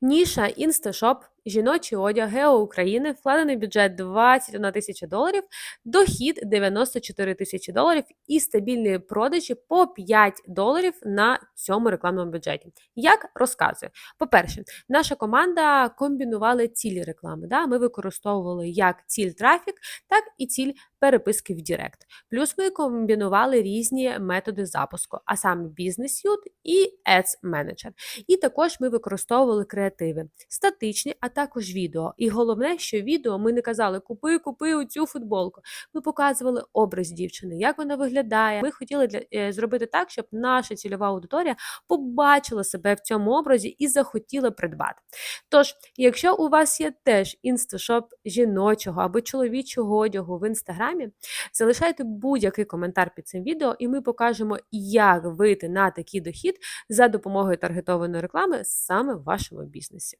Ніша інсташоп, жіночий одяг, Гео України, вкладений бюджет 21 тисяча доларів, дохід 94 тисячі доларів і стабільні продажі по 5 доларів на цьому рекламному бюджеті. Як розказую, по-перше, наша команда комбінувала цілі реклами. Да? Ми використовували як ціль трафік, так і ціль переписки в Директ. Плюс ми комбінували різні методи запуску, а саме бізнес ют і Ads Manager. І також ми використовували креативи, статичні, а також відео. І головне, що відео ми не казали купи, купи оцю футболку. Ми показували образ дівчини, як вона виглядає. Ми хотіли для е, зробити так, щоб наша цільова аудиторія побачила себе в цьому образі і захотіла придбати. Тож, якщо у вас є теж інсташоп жіночого або чоловічого одягу в інстаграмі, залишайте будь-який коментар під цим відео, і ми покажемо, як вийти на такий дохід за допомогою таргетованої реклами саме в вашому бізнесі.